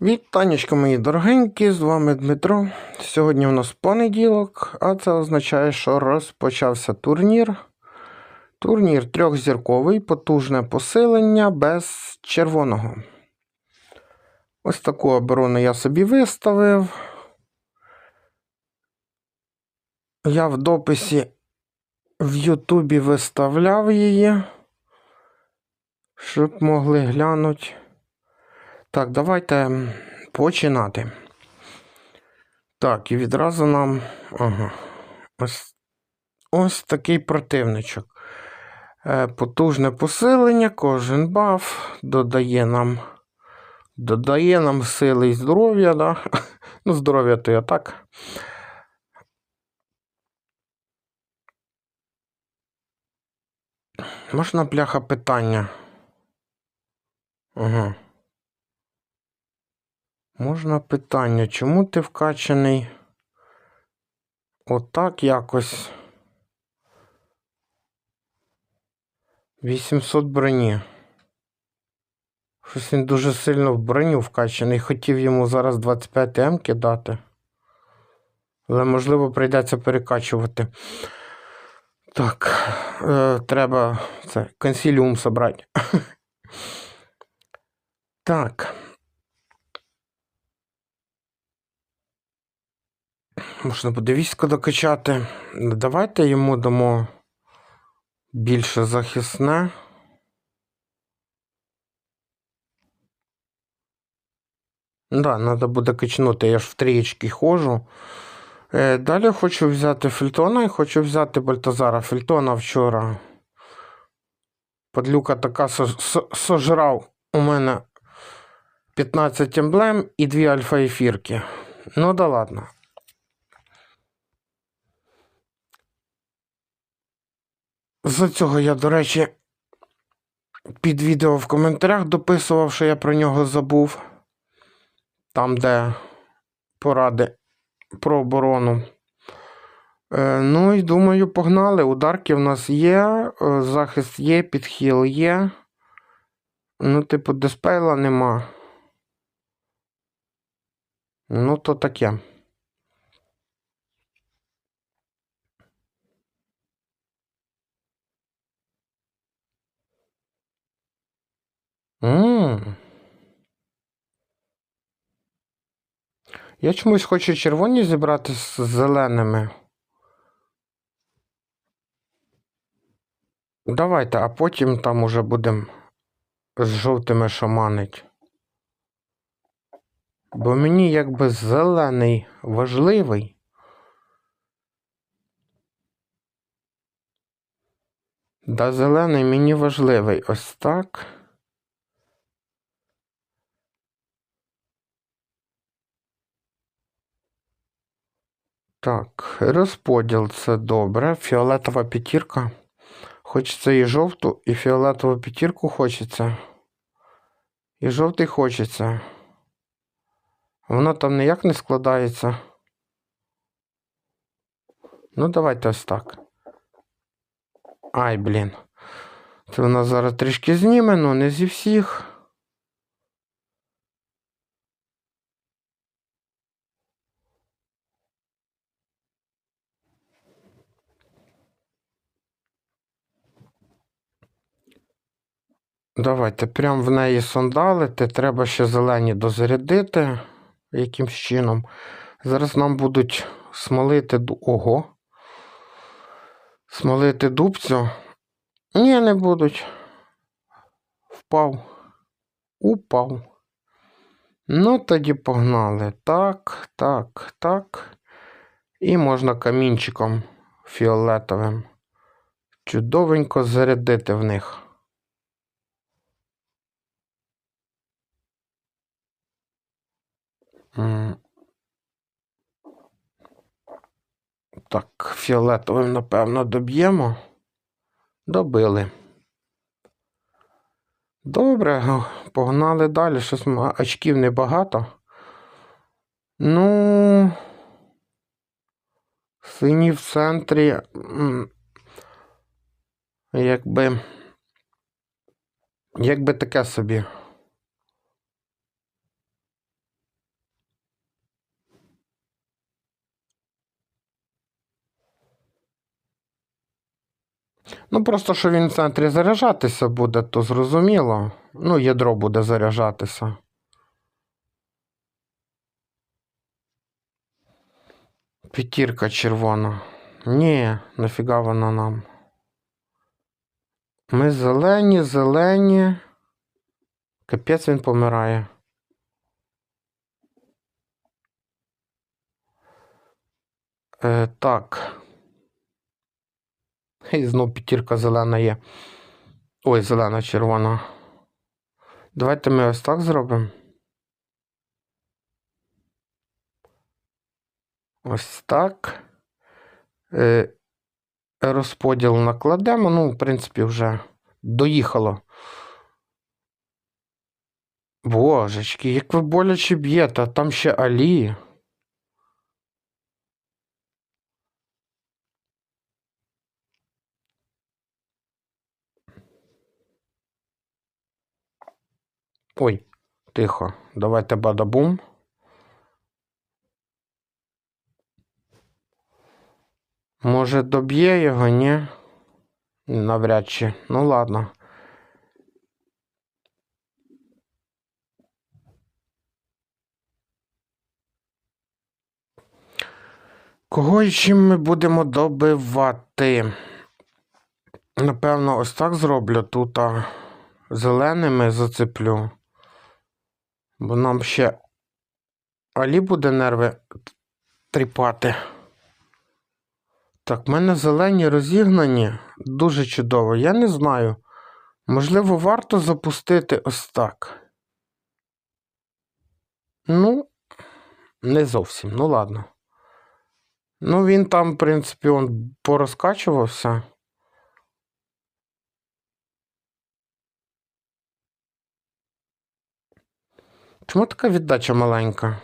Вітанечко, мої дорогенькі, з вами Дмитро. Сьогодні у нас понеділок, а це означає, що розпочався турнір. Турнір трьохзірковий, потужне посилення без червоного. Ось таку оборону я собі виставив. Я в дописі в Ютубі виставляв її, щоб могли глянути. Так, давайте починати. Так, і відразу нам. Ага. Ось, ось такий противничок. Е, Потужне посилення, кожен баф додає нам. Додає нам сили і здоров'я, да? Ну, здоров'я то я так. Можна бляха питання? Ага. Можна питання, чому ти вкачаний отак якось 800 броні. Щось він дуже сильно в броню вкачаний. Хотів йому зараз 25 М кидати. Але, можливо, прийдеться перекачувати. Так, е, треба це консиліум собрати. Так. Можна буде військо докачати. Давайте йому дамо більше захисне. Да, треба буде качнути, я ж в трієчки ходжу. Е, далі хочу взяти Фельтона і хочу взяти Бальтазара. Фельтона вчора. Подлюка така со- со- сожрав у мене 15 емблем і 2 альфа-ефірки. Ну да ладно. З цього я, до речі, під відео в коментарях дописував, що я про нього забув. Там, де поради про оборону. Е, ну і думаю, погнали. Ударки в нас є, е, захист є, підхил є. Ну, типу, диспейла нема. Ну, то таке. М. Я чомусь хочу червоні зібрати з зеленими. Давайте, а потім там уже будемо з жовтими шаманить. Бо мені якби зелений важливий. Да, зелений мені важливий. Ось так. Так, розподіл це добре. Фіолетова п'ятірка. Хочеться і жовту, і фіолетову п'ятірку хочеться. І жовтий хочеться. Воно там ніяк не складається. Ну, давайте ось так. Ай, блін. Це вона зараз трішки зніме, але не зі всіх. Давайте прямо в неї сандалити. Треба ще зелені дозарядити якимсь чином. Зараз нам будуть смолити Ого. Смолити дубцю. Ні, не будуть. Впав. Упав. Ну, тоді погнали. Так, так, так. І можна камінчиком фіолетовим. Чудовенько зарядити в них. М. Так, фіолетовим, напевно, доб'ємо. Добили. Добре, погнали далі. Щось очків небагато. Ну. Синій в центрі. Якби. Якби таке собі. Ну, просто що він в центрі заряджатися буде, то зрозуміло. Ну, ядро буде заряджатися. П'ятірка червона. Ні, нафіга вона нам. Ми зелені, зелені. Капець він помирає. Е, так. І знов п'ятірка зелена є. Ой, зелена червона. Давайте ми ось так зробимо. Ось так. Е, розподіл накладемо. Ну, в принципі, вже доїхало. Божечки, як ви боляче б'єте, а там ще Алі. Ой, тихо. Давайте бадабум. Може, доб'є його, ні? Навряд чи. Ну ладно. Кого і чим ми будемо добивати? Напевно, ось так зроблю тут а, зеленими зацеплю. Бо нам ще Алі буде нерви тріпати. Так, в мене зелені розігнані. Дуже чудово. Я не знаю. Можливо, варто запустити ось так. Ну, не зовсім. Ну, ладно. Ну, він там, в принципі, он порозкачувався. Чому така віддача маленька?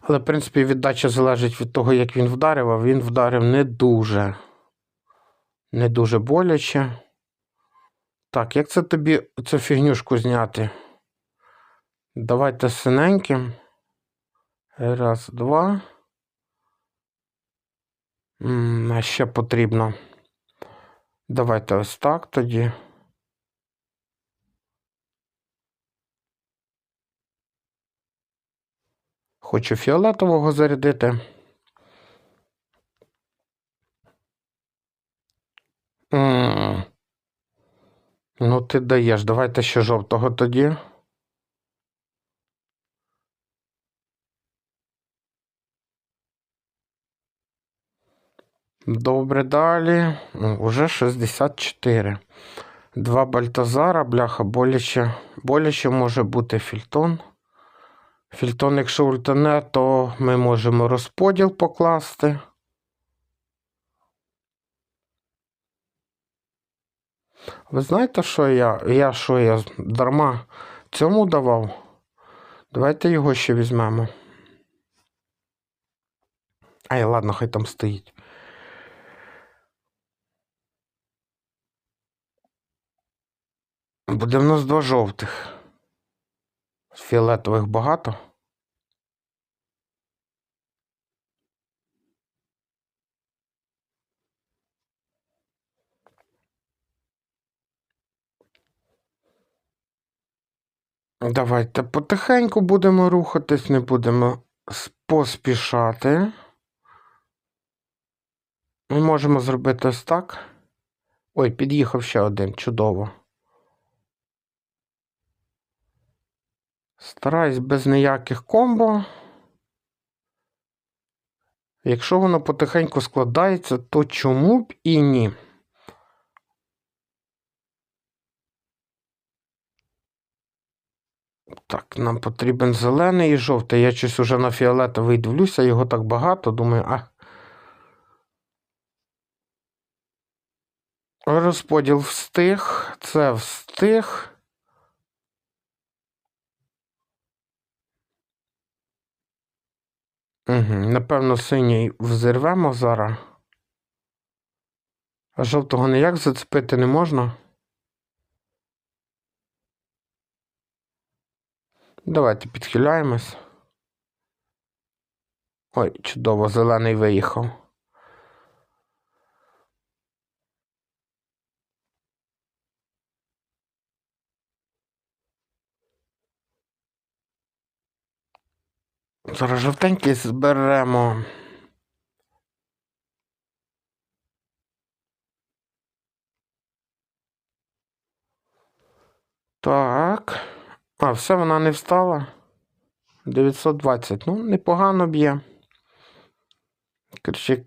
Але, в принципі, віддача залежить від того, як він вдарив, а він вдарив не дуже. Не дуже боляче. Так, як це тобі цю фігнюшку зняти? Давайте синеньким. Раз, два. М, А ще потрібно. Давайте ось так тоді. Хочу фіолетового зарядити. Ну, ти даєш. Давайте ще жовтого тоді. Добре, далі. Уже 64. Два Бальтазара, бляха, боляче. Боляче може бути фільтон. Фільтон, якщо ультане, то ми можемо розподіл покласти. Ви знаєте, що я? Я що я дарма цьому давав? Давайте його ще візьмемо. Ай, ладно, хай там стоїть. Буде в нас два жовтих. Фіолетових багато. Давайте потихеньку будемо рухатись, не будемо поспішати. Ми можемо зробити ось так. Ой, під'їхав ще один, чудово. Стараюсь без ніяких комбо. Якщо воно потихеньку складається, то чому б і ні? Так, нам потрібен зелений і жовтий. Я щось уже на фіолетовий дивлюся, його так багато, думаю, а. Розподіл встиг, це встиг. Угу, напевно, синій взірвемо зараз. А жовтого ніяк зацепити не можна. Давайте підхиляємось. Ой, чудово, зелений виїхав. Зараз жовтенький зберемо. Так. А, все, вона не встала. 920. Ну, непогано б'є. Коротше,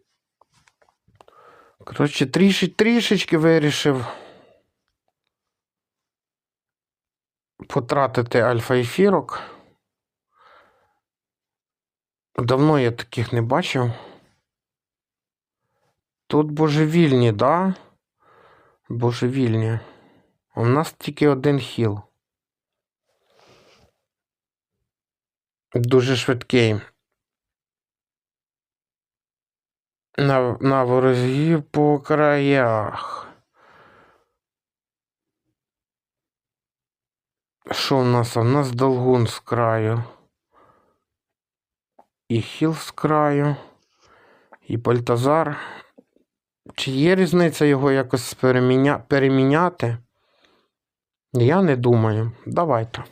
коротше трішечки, трішечки вирішив потратити альфа-ефірок. Давно я таких не бачив. Тут божевільні, да? Божевільні. У нас тільки один хіл. Дуже швидкий. На, на ворозів по краях. Що в нас? У нас долгун з краю. І хіл з краю. І Бальтазар. Чи є різниця його якось переміня... переміняти? Я не думаю. Давайте.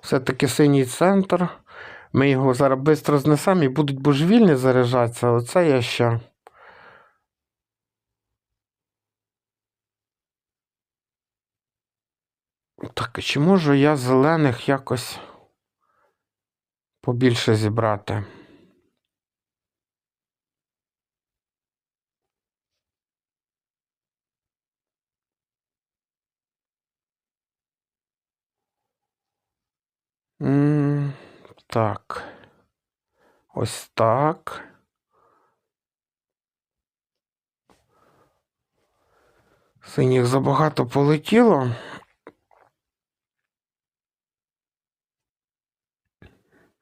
Все-таки синій центр. Ми його зараз швидко знесемо і будуть божевільні заряджатися. Оце я ще. Так, чи можу я зелених якось побільше зібрати? М, Так. Ось так. Синіх забагато полетіло.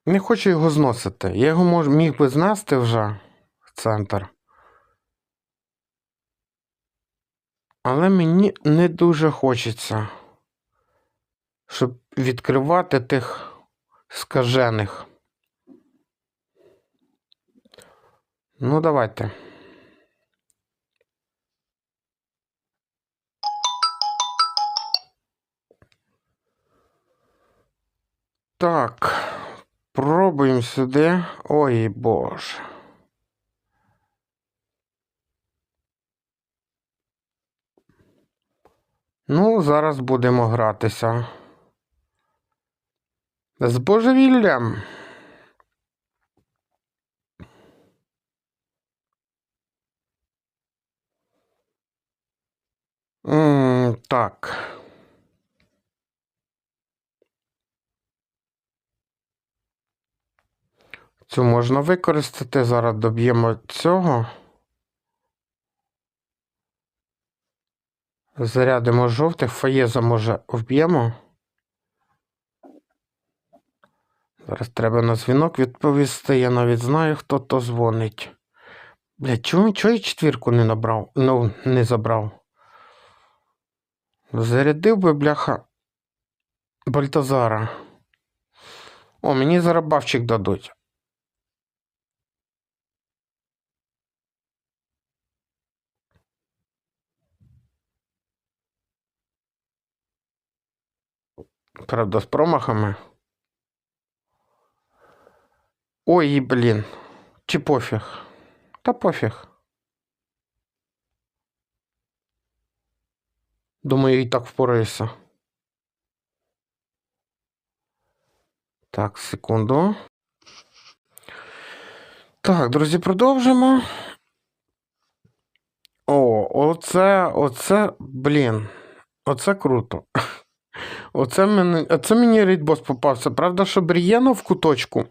Не хочу його зносити. Я його мож, міг би знести вже в центр. Але мені не дуже хочеться, щоб відкривати тих скажених. Ну, давайте. Так, пробуємо сюди. Ой боже. Ну, зараз будемо гратися. З божевіллям. М, Так. Цю можна використати. Зараз доб'ємо цього. Зарядимо жовтих, фаєза може вб'ємо. Зараз треба на дзвінок відповісти. Я навіть знаю, хто то дзвонить. Бля, чому, чого я четвірку не набрав? Ну, не забрав. Зарядив би, бляха. Бальтазара. О, мені зараз бавчик дадуть. Правда, з промахами. Ой, блін. Чи пофіг? Та пофіг. Думаю, і так впораюся. Так, секунду. Так, друзі, продовжимо. О, оце, оце, блін. Оце круто. Оце, мене, оце мені рейдбос попався. Правда, що Брієно в куточку.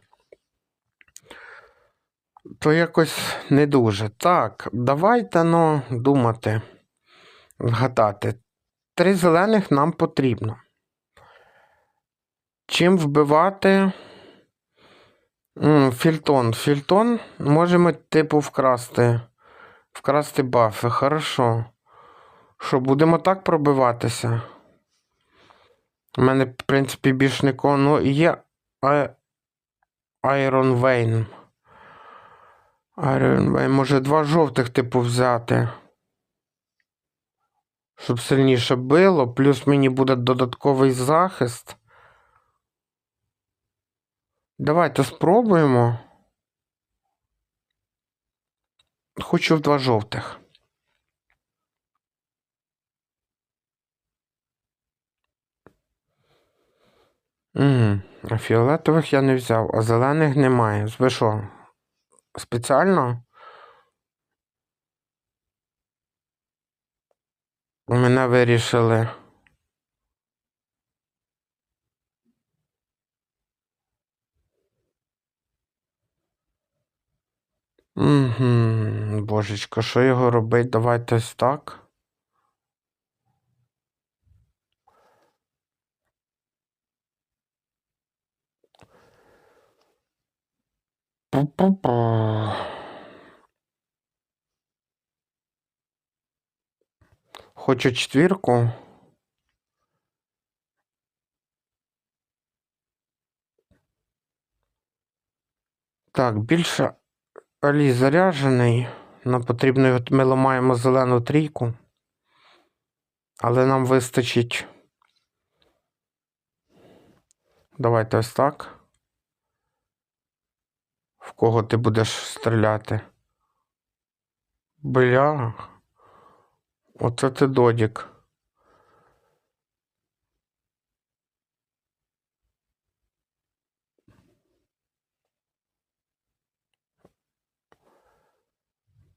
То якось не дуже. Так, давайте ну, думати, згадати. Три зелених нам потрібно. Чим вбивати Фільтон. Фільтон можемо, типу, вкрасти. Вкрасти бафи. Хорошо. Що, будемо так пробиватися? У мене, в принципі, більш нікого. Ну, є Айрон Вейн. Iron може два жовтих типу взяти. Щоб сильніше било, плюс мені буде додатковий захист. Давайте спробуємо. Хочу в два жовтих. Угу. А фіолетових я не взяв, а зелених немає. Ви що? Спеціально? У Мене вирішили. Угу, божечко, що його робить? Давайте так. Хочу четвірку. Так, більше Алі заряджений. Нам потрібно, от ми ламаємо зелену трійку. Але нам вистачить. Давайте ось так. Кого ти будеш стріляти? Бля. Оце ти додік.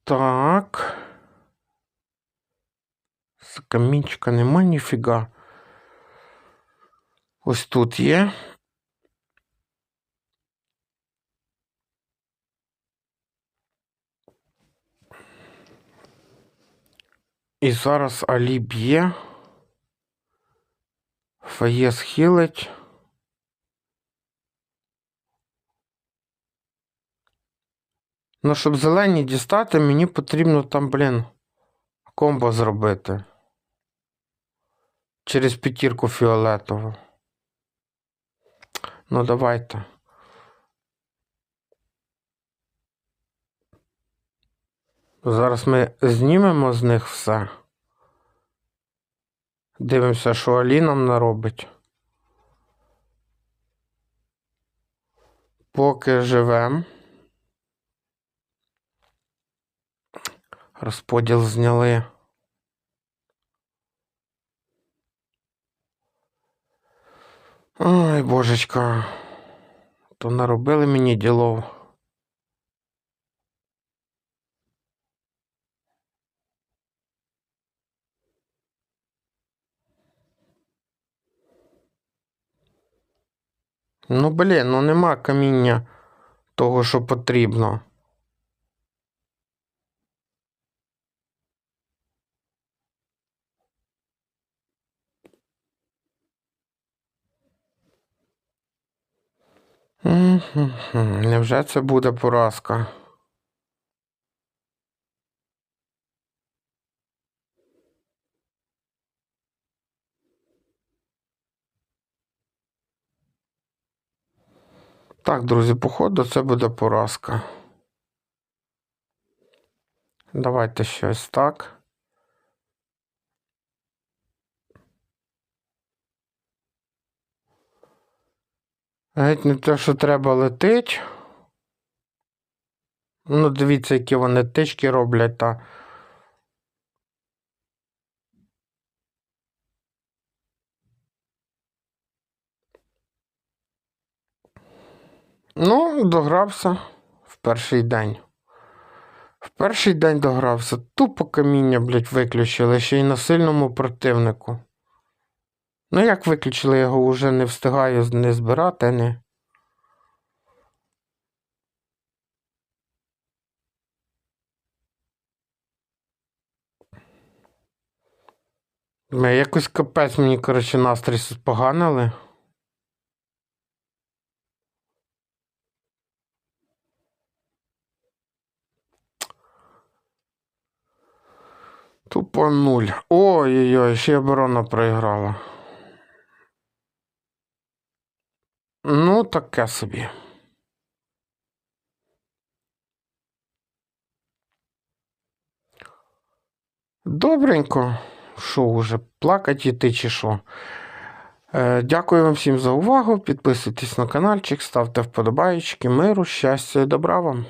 Так. З камінчика нема ніфіга. Ось тут є. І зараз Алі б'є. Фаєс хілить. Ну, щоб зелені дістати, мені потрібно там, блін, комбо зробити. Через п'ятірку фіолетову. Ну, давайте. Зараз ми знімемо з них все. Дивимося, що Алі нам наробить. Поки живем. Розподіл зняли. Ой, божечка. То наробили мені ділов. Ну, блін, ну нема каміння того, що потрібно. Невже це буде поразка? Так, друзі, походу, це буде поразка. Давайте щось так. Геть не те, що треба летить. Ну, дивіться, які вони тички роблять, та. Ну, догрався в перший день. В перший день догрався. Тупо каміння, блядь, виключили ще й на сильному противнику. Ну, як виключили, його вже не встигаю не збирати, не. Якось капець мені, коротше, настрій споганили. Тупо нуль. Ой-ой-ой, ще оборона проіграла. Ну, таке собі. Добренько. Що вже. плакать іти чи що? Е, дякую вам всім за увагу. Підписуйтесь на каналчик, ставте вподобайки. Миру, щастя і добра вам!